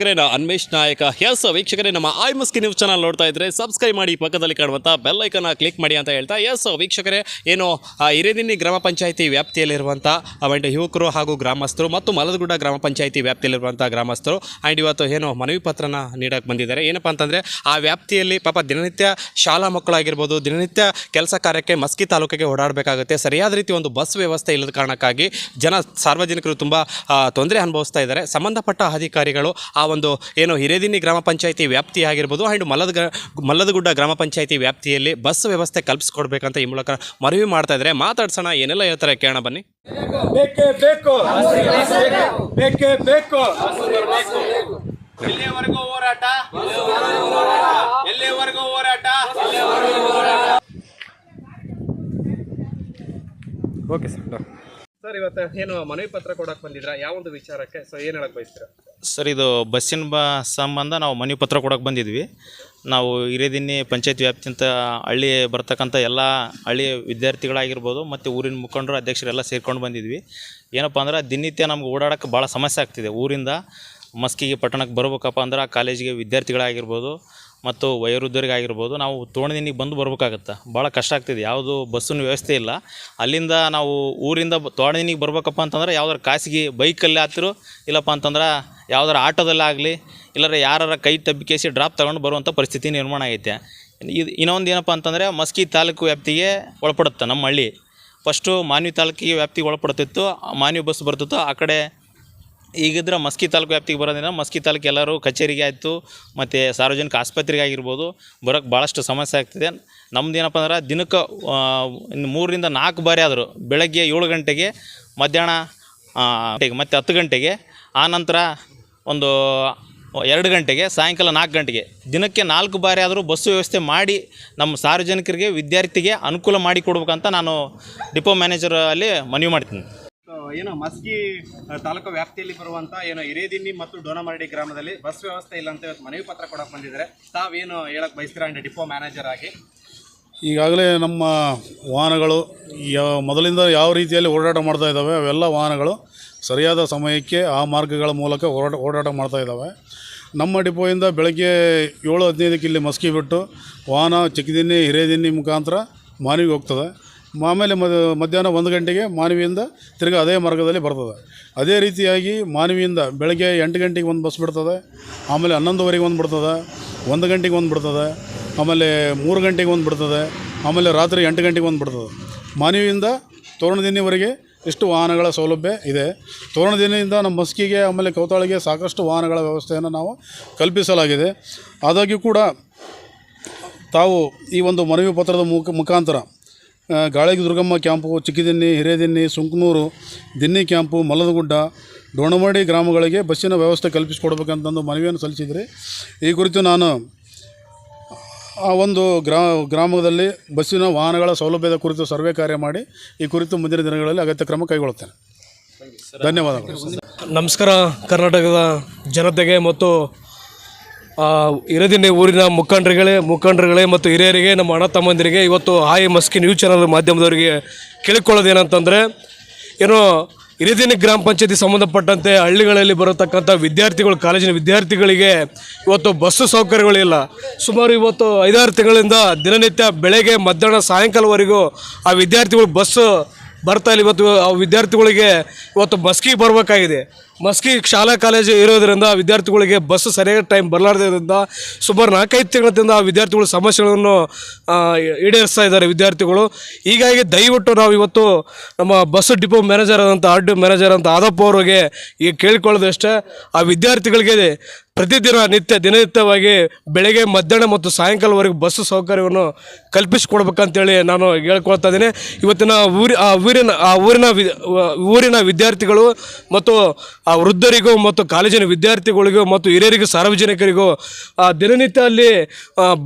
ವೀಕ್ಷಕರೇ, ನಾ ಅನ್ಮೇಶ್ ನಾಯಕ. ಎಸ್ ವೀಕ್ಷಕರೇ ನಮ್ಮ ಐ ಮಸ್ಕಿ ನ್ಯೂಸ್ ಚಾನಲ್ ನೋಡ್ತಾ ಇದ್ರೆ ಸಬ್ಸ್ಕ್ರೈಬ್ ಮಾಡಿ ಪಕ್ಕದಲ್ಲಿ ಕಾಣುವಂಥ ಬೆಲ್ ಐಕನ್ ಕ್ಲಿಕ್ ಮಾಡಿ ಅಂತ ಹೇಳ್ತಾ ಎಸ್ ವೀಕ್ಷಕರೇ ಏನು ಆ, ಹಿರೇದಿನ್ನಿ ಗ್ರಾಮ ಪಂಚಾಯಿತಿ ವ್ಯಾಪ್ತಿಯಲ್ಲಿರುವಂತಹ ಆ್ಯಂಡ್ ಯುವಕರು ಹಾಗೂ ಗ್ರಾಮಸ್ಥರು ಮತ್ತು ಮಲದಗುಡ್ಡ ಗ್ರಾಮ ಪಂಚಾಯಿತಿ ವ್ಯಾಪ್ತಿಯಲ್ಲಿರುವಂಥ ಗ್ರಾಮಸ್ಥರು. ಆ್ಯಂಡ್ ಇವತ್ತು ಏನು ಮನವಿ ಪತ್ರನ ನೀಡಕ್ಕೆ ಬಂದಿದ್ದಾರೆ. ಏನಪ್ಪ ಅಂತಂದ್ರೆ ಆ ವ್ಯಾಪ್ತಿಯಲ್ಲಿ ಪಾಪ ದಿನನಿತ್ಯ ಶಾಲಾ ಮಕ್ಕಳಾಗಿರ್ಬೋದು ದಿನನಿತ್ಯ ಕೆಲಸ ಕಾರ್ಯಕ್ಕೆ ಮಸ್ಕಿ ತಾಲೂಕಿಗೆ ಓಡಾಡಬೇಕಾಗುತ್ತೆ. ಸರಿಯಾದ ರೀತಿ ಒಂದು ಬಸ್ ವ್ಯವಸ್ಥೆ ಇಲ್ಲದ ಕಾರಣಕ್ಕಾಗಿ ಜನ ಸಾರ್ವಜನಿಕರು ತುಂಬ ತೊಂದರೆ ಅನುಭವಿಸ್ತಾ ಇದ್ದಾರೆ. ಸಂಬಂಧಪಟ್ಟ ಅಧಿಕಾರಿಗಳು ಆ ಒಂದು ಏನು ಹಿರೇದಿನ್ನಿ ಗ್ರಾಮ ಪಂಚಾಯಿತಿ ವ್ಯಾಪ್ತಿ ಆಗಿರ್ಬೋದು ಆ್ಯಂಡ್ ಮಲ್ಲದ ಮಲ್ಲದಗುಡ್ಡ ಗ್ರಾಮ ಪಂಚಾಯಿತಿ ವ್ಯಾಪ್ತಿಯಲ್ಲಿ ಬಸ್ ವ್ಯವಸ್ಥೆ ಕಲ್ಪಿಸ್ಕೊಡ್ಬೇಕಂತ ಈ ಮೂಲಕ ಮನವಿ ಮಾಡ್ತಾ ಇದ್ದಾರೆ ಮಾತಾಡ್ಸೋಣ ಏನೆಲ್ಲ ಹೇಳ್ತಾರೆ ಕೇಳೋಣ ಬನ್ನಿ. ಬೇಕೇ ಬೇಕು ಬೇಕೇ ಬೇಕು ಎಲ್ಲಿವರೆಗೂ ಹೋರಾಟ? ಎಲ್ಲಿವರೆಗೂ ಹೋರಾಟ? ಓಕೆ ಸರ್ ಸರ್, ಇವತ್ತು ಏನು ಮನವಿ ಪತ್ರ ಕೊಡಕ್ಕೆ ಬಂದಿದ್ರ? ಯಾವ ಒಂದು ವಿಚಾರಕ್ಕೆ? ಸೊ ಏನು ಹೇಳಕ್ ಬಯಸ್ತೀರಾ? ಸರ್, ಇದು ಬಸ್ಸಿನ ಬ, ಸಂಬಂಧ ನಾವು ಮನವಿ ಪತ್ರ ಕೊಡೋಕೆ ಬಂದಿದ್ವಿ. ನಾವು ಹಿರೇದಿನ್ನಿ ಪಂಚಾಯತ್ ವ್ಯಾಪ್ತಿಯಂತ ಹಳ್ಳಿ ಬರ್ತಕ್ಕಂಥ ಎಲ್ಲ ಹಳ್ಳಿ ವಿದ್ಯಾರ್ಥಿಗಳಾಗಿರ್ಬೋದು, ಮತ್ತು ಊರಿನ ಮುಖಂಡರು, ಅಧ್ಯಕ್ಷರೆಲ್ಲ ಸೇರ್ಕೊಂಡು ಬಂದಿದ್ವಿ. ಏನಪ್ಪ ಅಂದ್ರೆ, ದಿನನಿತ್ಯ ನಮ್ಗೆ ಓಡಾಡೋಕ್ಕೆ ಭಾಳ ಸಮಸ್ಯೆ ಆಗ್ತಿದೆ. ಊರಿಂದ ಮಸ್ಕಿಗೆ ಪಟ್ಟಣಕ್ಕೆ ಬರ್ಬೇಕಪ್ಪ ಅಂದ್ರೆ, ಆ ಕಾಲೇಜಿಗೆ ವಿದ್ಯಾರ್ಥಿಗಳಾಗಿರ್ಬೋದು ಮತ್ತು ವಯೋವೃದ್ಧರಿಗಾಗಿರ್ಬೋದು ನಾವು ತೋಣದಿನಿಗೆ ಬಂದು ಬರ್ಬೇಕಾಗತ್ತೆ. ಭಾಳ ಕಷ್ಟ ಆಗ್ತಿದೆ. ಯಾವುದು ಬಸ್ಸಿನ ವ್ಯವಸ್ಥೆ ಇಲ್ಲ. ಅಲ್ಲಿಂದ ನಾವು ಊರಿಂದ ತೋಣದಿನಿಗೆ ಬರ್ಬೇಕಪ್ಪ ಅಂತಂದ್ರೆ ಯಾವ್ದಾರು ಖಾಸಗಿ ಬೈಕಲ್ಲಿ ಆತಿರು, ಇಲ್ಲಪ್ಪ ಅಂತಂದ್ರೆ ಯಾವ್ದಾರು ಆಟೋದಲ್ಲಿ ಆಗಲಿ ಇಲ್ಲರ ಯಾರ ಕೈ ತಬ್ಬಿಕೇಸಿ ಡ್ರಾಪ್ ತಗೊಂಡು ಬರುವಂಥ ಪರಿಸ್ಥಿತಿ ನಿರ್ಮಾಣ ಆಗೈತೆ. ಇದು, ಇನ್ನೊಂದು ಏನಪ್ಪ ಅಂತಂದರೆ ಮಸ್ಕಿ ತಾಲೂಕು ವ್ಯಾಪ್ತಿಗೆ ಒಳಪಡುತ್ತೆ ನಮ್ಮ ಹಳ್ಳಿ. ಫಸ್ಟು ಮಾನ್ವಿ ತಾಲೂಕಿಗೆ ವ್ಯಾಪ್ತಿಗೆ ಒಳಪಡ್ತಿತ್ತು ಮಾನ್ಯ ಬಸ್ ಬರ್ತಿತ್ತು ಆ ಕಡೆ ಈಗಿದ್ರೆ ಮಸ್ಕಿ ತಾಲೂಕು ವ್ಯಾಪ್ತಿಗೆ ಬರೋದ್ರಿಂದ ಮಸ್ಕಿ ತಾಲೂಕು ಎಲ್ಲರೂ ಕಚೇರಿಗೆ ಆಯಿತು, ಮತ್ತು ಸಾರ್ವಜನಿಕ ಆಸ್ಪತ್ರೆಗೆ ಆಗಿರ್ಬೋದು ಬರೋಕ್ಕೆ ಭಾಳಷ್ಟು ಸಮಸ್ಯೆ ಆಗ್ತಿದೆ. ನಮ್ದು ಏನಪ್ಪ ಅಂದ್ರೆ ದಿನಕ್ಕೆ ಮೂರರಿಂದ ನಾಲ್ಕು ಬಾರಿ ಆದರೂ ಬೆಳಗ್ಗೆ ಏಳು ಗಂಟೆಗೆ, ಮಧ್ಯಾಹ್ನ ಮತ್ತು ಹತ್ತು ಗಂಟೆಗೆ ಆನಂತರ ಒಂದು ಎರಡು ಗಂಟೆಗೆ, ಸಾಯಂಕಾಲ ನಾಲ್ಕು ಗಂಟೆಗೆ, ದಿನಕ್ಕೆ ನಾಲ್ಕು ಬಾರಿ ಆದರೂ ಬಸ್ಸು ವ್ಯವಸ್ಥೆ ಮಾಡಿ ನಮ್ಮ ಸಾರ್ವಜನಿಕರಿಗೆ, ವಿದ್ಯಾರ್ಥಿಗೆ ಅನುಕೂಲ ಮಾಡಿ ಕೊಡ್ಬೇಕಂತ ನಾನು ಡಿಪೋ ಮ್ಯಾನೇಜರಲ್ಲಿ ಮನವಿ ಮಾಡ್ತೀನಿ. ಏನು ಮಸ್ಕಿ ತಾಲೂಕು ವ್ಯಾಪ್ತಿಯಲ್ಲಿ ಬರುವಂಥ ಏನು ಹಿರೇದಿನ್ನಿ ಮತ್ತು ಡೋನಮರಡಿ ಗ್ರಾಮದಲ್ಲಿ ಬಸ್ ವ್ಯವಸ್ಥೆ ಇಲ್ಲ ಅಂತ ಇವತ್ತು ಮನವಿ ಪತ್ರ ಕೊಡಕ್ಕೆ ಬಂದಿದ್ದಾರೆ. ತಾವೇನು ಹೇಳಕ್ಕೆ ಬಯಸ್ತೀರಾ? ಅಂಡ್ ಡಿಪೋ ಮ್ಯಾನೇಜರ್ ಆಗಿ. ಈಗಾಗಲೇ ನಮ್ಮ ವಾಹನಗಳು ಯಾವ ಮೊದಲಿಂದ ಯಾವ ರೀತಿಯಲ್ಲಿ ಓಡಾಟ ಮಾಡ್ತಾ ಇದ್ದಾವೆ, ಅವೆಲ್ಲ ವಾಹನಗಳು ಸರಿಯಾದ ಸಮಯಕ್ಕೆ ಆ ಮಾರ್ಗಗಳ ಮೂಲಕ ಓಡಾಟ ಓಡಾಟ ಮಾಡ್ತಾ ಇದ್ದಾವೆ. ನಮ್ಮ ಡಿಪೋಯಿಂದ ಬೆಳಗ್ಗೆ ಏಳು ಹದಿನೈದಕ್ಕೆ ಇಲ್ಲಿ ಮಸ್ಕಿ ಬಿಟ್ಟು ವಾಹನ ಚಿಕ್ಕದಿನ್ನಿ, ಹಿರೇದಿನ್ನಿ ಮುಖಾಂತರ ಮಾನವಿಗೆ ಹೋಗ್ತದೆ. ಆಮೇಲೆ ಮಧ್ಯಾಹ್ನ ಒಂದು ಗಂಟೆಗೆ ಮಾನವಿಯಿಂದ ತಿರ್ಗಿ ಅದೇ ಮಾರ್ಗದಲ್ಲಿ ಬರ್ತದೆ. ಅದೇ ರೀತಿಯಾಗಿ ಮಾನವಿಯಿಂದ ಬೆಳಗ್ಗೆ ಎಂಟು ಗಂಟೆಗೆ ಒಂದು ಬಸ್ ಬಿಡ್ತದೆ, ಆಮೇಲೆ ಹನ್ನೊಂದುವರೆಗೆ ಒಂದು ಬಿಡ್ತದೆ, ಒಂದು ಗಂಟೆಗೆ ಒಂದು ಬಿಡ್ತದೆ, ಆಮೇಲೆ ಮೂರು ಗಂಟೆಗೆ ಒಂದು ಬಿಡ್ತದೆ, ಆಮೇಲೆ ರಾತ್ರಿ ಎಂಟು ಗಂಟೆಗೆ ಒಂದು ಬಿಡ್ತದೆ. ಮಾನವಿಯಿಂದ ತೋರಣದಿನ್ನಿವರೆಗೆ ಇಷ್ಟು ವಾಹನಗಳ ಸೌಲಭ್ಯ ಇದೆ. ತೋರಣದಿನಿಯಿಂದ ನಮ್ಮ ಮಸ್ಕಿಗೆ, ಆಮೇಲೆ ಕೌತಾಳಿಗೆ ಸಾಕಷ್ಟು ವಾಹನಗಳ ವ್ಯವಸ್ಥೆಯನ್ನು ನಾವು ಕಲ್ಪಿಸಲಾಗಿದೆ. ಆದಾಗ್ಯೂ ಕೂಡ ತಾವು ಈ ಒಂದು ಮನವಿ ಪತ್ರದ ಮುಖ, ಮುಖಾಂತರ ಗಾಳಿಗೆ ದುರ್ಗಮ್ಮ ಕ್ಯಾಂಪು, ಚಿಕ್ಕಿದಿನ್ನಿ, ಹಿರೇದಿನ್ನಿ, ಸುಂಕನೂರು, ದಿನ್ನಿ ಕ್ಯಾಂಪು, ಮಲ್ಲದಗುಡ್ಡ ಡೋಣಮಡಿ ಗ್ರಾಮಗಳಿಗೆ ಬಸ್ಸಿನ ವ್ಯವಸ್ಥೆ ಕಲ್ಪಿಸಿಕೊಡ್ಬೇಕಂತಂದು ಮನವಿಯನ್ನು ಸಲ್ಲಿಸಿದರೆ. ಈ ಕುರಿತು ನಾನು ಆ ಒಂದು ಗ್ರಾ, ಗ್ರಾಮದಲ್ಲಿ ಬಸ್ಸಿನ ವಾಹನಗಳ ಸೌಲಭ್ಯದ ಕುರಿತು ಸರ್ವೆ ಕಾರ್ಯ ಮಾಡಿ ಈ ಕುರಿತು ಮುಂದಿನ ದಿನಗಳಲ್ಲಿ ಅಗತ್ಯ ಕ್ರಮ ಕೈಗೊಳ್ಳುತ್ತೇನೆ. ಧನ್ಯವಾದಗಳು. ನಮಸ್ಕಾರ. ಕರ್ನಾಟಕದ ಜನತೆಗೆ ಮತ್ತು ಆ, ಹಿರೇದಿನ್ನಿ ಊರಿನ ಮುಖಂಡರುಗಳೇ ಮುಖಂಡರುಗಳೇ ಮತ್ತು ಹಿರಿಯರಿಗೆ ನಮ್ಮ ಅಣ್ಣ ತಮ್ಮಂದಿರಿಗೆ ಇವತ್ತು ಹಾಯಿ ಮಸ್ಕಿ ನ್ಯೂಸ್ ಚಾನಲ್ ಮಾಧ್ಯಮದವರಿಗೆ ಕೇಳಿಕೊಳ್ಳೋದೇನಂತಂದರೆ ಏನು ಇರದಿನ ಗ್ರಾಮ ಪಂಚಾಯತಿ ಸಂಬಂಧಪಟ್ಟಂತೆ ಹಳ್ಳಿಗಳಲ್ಲಿ ಬರತಕ್ಕಂಥ ವಿದ್ಯಾರ್ಥಿಗಳು ಕಾಲೇಜಿನ ವಿದ್ಯಾರ್ಥಿಗಳಿಗೆ ಇವತ್ತು ಬಸ್ಸು ಸೌಕರ್ಯಗಳಿಲ್ಲ. ಸುಮಾರು ಇವತ್ತು ಐದಾರು ತಿಂಗಳಿಂದ ದಿನನಿತ್ಯ ಬೆಳಗ್ಗೆ ಮಧ್ಯಾಹ್ನ ಸಾಯಂಕಾಲವರೆಗೂ ಆ ವಿದ್ಯಾರ್ಥಿಗಳು ಬಸ್ಸು ಬರ್ತಾ ಇಲ್ಲ. ಇವತ್ತು ಆ ವಿದ್ಯಾರ್ಥಿಗಳಿಗೆ ಇವತ್ತು ಬಸ್ಕಿಗೆ ಬರಬೇಕಾಗಿದೆ. ಮಸ್ಕಿ ಶಾಲಾ ಕಾಲೇಜು ಇರೋದರಿಂದ ವಿದ್ಯಾರ್ಥಿಗಳಿಗೆ ಬಸ್ ಸರಿಯಾದ ಟೈಮ್ ಬರಲಾರ್ದಿರೋದ್ರಿಂದ ಸುಮಾರು ನಾಲ್ಕೈದು ತಿಂಗಳಿಂದ ವಿದ್ಯಾರ್ಥಿಗಳು ಸಮಸ್ಯೆಗಳನ್ನು ಈಡೇರಿಸ್ತಾ ಇದ್ದಾರೆ ವಿದ್ಯಾರ್ಥಿಗಳು. ಹೀಗಾಗಿ ದಯವಿಟ್ಟು ನಾವು ಇವತ್ತು ನಮ್ಮ ಬಸ್ ಡಿಪೋ ಮ್ಯಾನೇಜರ್ ಆದಂಥ, ಆರ್ ಮ್ಯಾನೇಜರ್ ಅಂತ ಆದಪ್ಪ ಅವ್ರಿಗೆ ಈಗ ಕೇಳಿಕೊಳ್ಳೋದಷ್ಟೇ. ಆ ವಿದ್ಯಾರ್ಥಿಗಳಿಗೆ ಪ್ರತಿದಿನ ನಿತ್ಯ, ದಿನನಿತ್ಯವಾಗಿ ಬೆಳಗ್ಗೆ, ಮಧ್ಯಾಹ್ನ ಮತ್ತು ಸಾಯಂಕಾಲವರೆಗೆ ಬಸ್ ಸೌಕರ್ಯವನ್ನು ಕಲ್ಪಿಸಿಕೊಡ್ಬೇಕಂತೇಳಿ ನಾನು ಹೇಳ್ಕೊಳ್ತಾ ಇದ್ದೀನಿ. ಇವತ್ತಿನ ಊರಿ, ಆ ಊರಿನ ಆ ಊರಿನ ವಿ, ಊರಿನ ವಿದ್ಯಾರ್ಥಿಗಳು ಮತ್ತು ಆ ವೃದ್ಧರಿಗೂ ಮತ್ತು ಕಾಲೇಜಿನ ವಿದ್ಯಾರ್ಥಿಗಳಿಗೂ ಮತ್ತು ಹಿರಿಯರಿಗೂ, ಸಾರ್ವಜನಿಕರಿಗೂ ದಿನನಿತ್ಯ ಅಲ್ಲಿ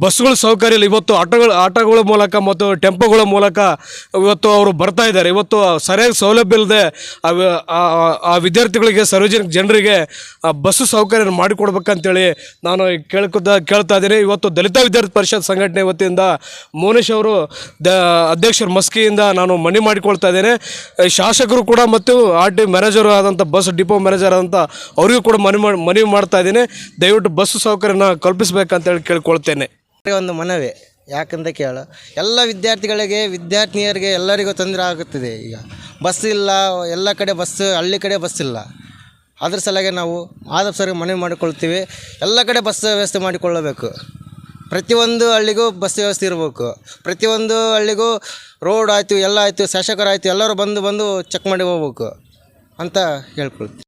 ಬಸ್ಗಳ ಸೌಕರ್ಯ ಇಲ್ಲ ಇವತ್ತು ಆಟೋಗಳ ಆಟೋಗಳ ಮೂಲಕ ಮತ್ತು ಟೆಂಪೋಗಳ ಮೂಲಕ ಇವತ್ತು ಅವರು ಬರ್ತಾ ಇದ್ದಾರೆ. ಇವತ್ತು ಸರಿಯಾಗಿ ಸೌಲಭ್ಯ ಇಲ್ಲದೆ ಆ ವಿದ್ಯಾರ್ಥಿಗಳಿಗೆ, ಸಾರ್ವಜನಿಕ ಜನರಿಗೆ, ಆ, ಬಸ್ಸು ಸೌಕರ್ಯ ಮಾಡಿಕೊಡ್ಬೇಕಂತೇಳಿ ನಾನು ಕೇಳ್ಕೊತ, ಕೇಳ್ತಾ ಇದ್ದೀನಿ. ಇವತ್ತು ದಲಿತ ವಿದ್ಯಾರ್ಥಿ ಪರಿಷತ್ ಸಂಘಟನೆ ವತಿಯಿಂದ ಮೋನೇಶ್ ಅವರು ದ, ಅಧ್ಯಕ್ಷರ ಮಸ್ಕಿಯಿಂದ ನಾನು ಮನವಿ ಮಾಡಿಕೊಳ್ತಾ ಇದ್ದೇನೆ. ಶಾಸಕರು ಕೂಡ ಮತ್ತು ಆರ್ ಟಿ ಮ್ಯಾನೇಜರ್ ಆದಂಥ ಬಸ್ ಡಿಪೋ ಮ್ಯಾನೇಜರ್ ಆದಂಥ ಅವರಿಗೂ ಕೂಡ ಮನವಿ ಮನವಿ ಮಾಡ್ತಾ ಇದ್ದೀನಿ. ದಯವಿಟ್ಟು ಬಸ್ ಸೌಕರ್ಯನ ಕಲ್ಪಿಸಬೇಕಂತೇಳಿ ಕೇಳ್ಕೊಳ್ತೇನೆ. ಒಂದು ಮನವಿ. ಯಾಕಂತ ಕೇಳ. ಎಲ್ಲ ವಿದ್ಯಾರ್ಥಿಗಳಿಗೆ, ವಿದ್ಯಾರ್ಥಿನಿಯರಿಗೆ ಎಲ್ಲರಿಗೂ ತೊಂದರೆ ಆಗುತ್ತಿದೆ ಈಗ. ಬಸ್ ಇಲ್ಲ, ಎಲ್ಲ ಕಡೆ ಬಸ್, ಹಳ್ಳಿ ಕಡೆ ಬಸ್ ಇಲ್ಲ. ಅದ್ರ ಸಲುವಾಗಿ ನಾವು ಆದಪ್ಪ ಸರ್ಗೆ ಮನವಿ ಮಾಡಿಕೊಳ್ತೀವಿ. ಎಲ್ಲ ಕಡೆ ಬಸ್ ವ್ಯವಸ್ಥೆ ಮಾಡಿಕೊಳ್ಳಬೇಕು. ಪ್ರತಿಯೊಂದು ಹಳ್ಳಿಗೂ ಬಸ್ ವ್ಯವಸ್ಥೆ ಇರಬೇಕು. ಪ್ರತಿಯೊಂದು ಹಳ್ಳಿಗೂ ರೋಡ್ ಆಯಿತು, ಎಲ್ಲ ಆಯಿತು, ಶಾಸಕರಾಯಿತು, ಎಲ್ಲರೂ ಬಂದು ಬಂದು ಚೆಕ್ ಮಾಡಿ ಹೋಗ್ಬೇಕು ಅಂತ ಹೇಳ್ಕೊಳ್ತೀವಿ.